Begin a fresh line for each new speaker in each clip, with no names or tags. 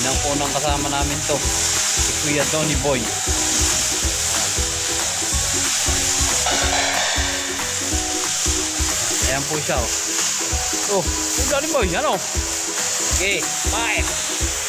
Pinang unang kasama namin to. Si Kuya Donny Boy. Ayan po siya. Oh, oh Kuya Donny Boy, ano? Okay, bye.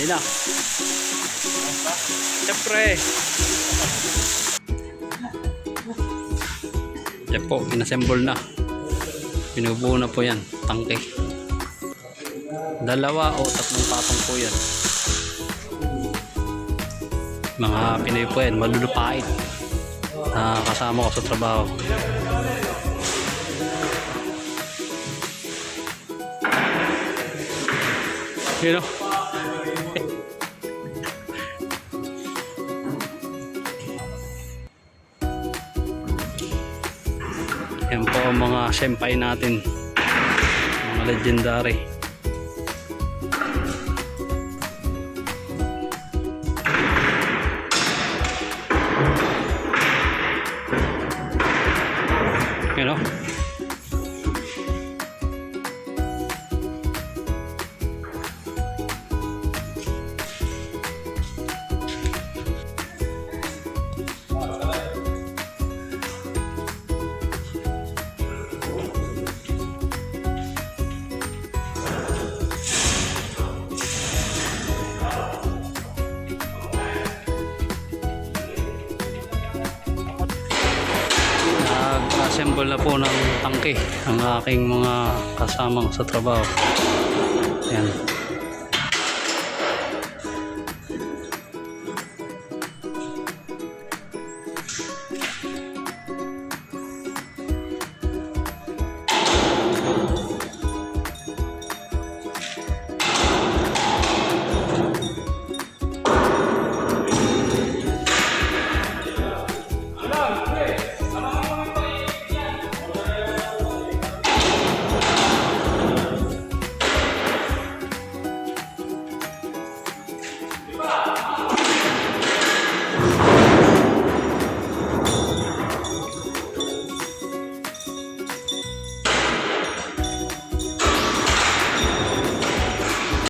Dali na. Siyempre. Yan po, inassemble na. Pinubuo na po yan, tangke. Dalawa o tatlong patong po yan. Mga Pinoy po yan, malulupait. Na kasama ko sa trabaho. You know? Yan po ang mga senpai natin. Mga legendary. You know? Nag-assemble na po ng tangke ang aking mga kasamang sa trabaho. Yan.